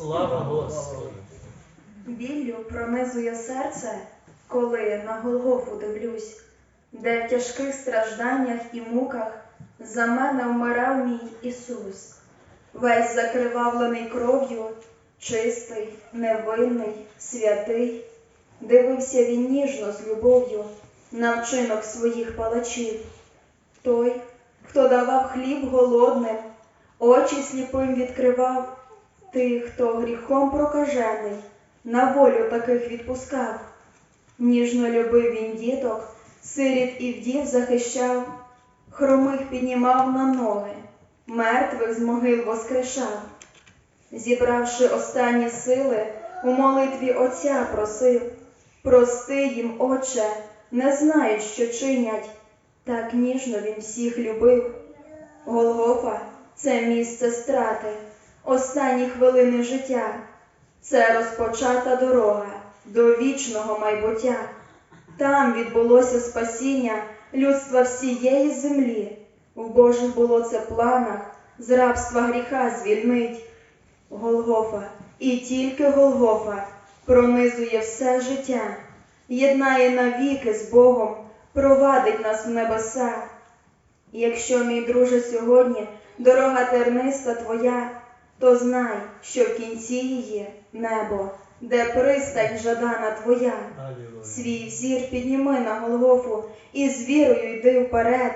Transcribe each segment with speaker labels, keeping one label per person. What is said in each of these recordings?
Speaker 1: Слава Господу!
Speaker 2: Біллю пронизує серце, коли на Голгофу дивлюсь, де в тяжких стражданнях і муках за мене вмирав мій Ісус, весь закривавлений кров'ю, чистий, невинний, святий, дивився він ніжно з любов'ю на вчинок своїх палачів. Той, хто давав хліб голодним, очі сліпим відкривав, тих, хто гріхом прокажений, на волю таких відпускав. Ніжно любив він діток, сиріт і вдів захищав, хромих піднімав на ноги, мертвих з могил воскрешав. Зібравши останні сили, у молитві Отця просив, прости їм, Отче, не знають, що чинять, так ніжно він всіх любив. Голгофа це місце страти, останні хвилини життя, це розпочата дорога до вічного майбуття. Там відбулося спасіння людства всієї землі. В Божих було це планах з рабства гріха звільнить. Голгофа, і тільки Голгофа пронизує все життя, єднає навіки з Богом, провадить нас в небеса. Якщо, мій друже, сьогодні дорога терниста твоя, то знай, що в кінці її небо, де пристань жадана твоя.
Speaker 1: Алілуя.
Speaker 2: Свій взір підніми на Голгофу і з вірою йди вперед.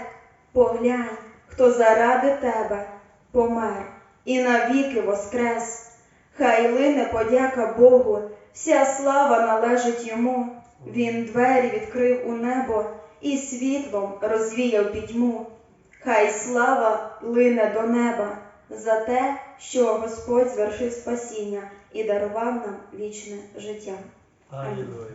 Speaker 2: Поглянь, хто заради тебе помер і навіки воскрес. Хай лине подяка Богу, вся слава належить йому. Він двері відкрив у небо і світлом розвіяв пітьму. Хай слава лине до неба за те, що Господь звершив спасіння і дарував нам вічне життя.
Speaker 1: Алілуя.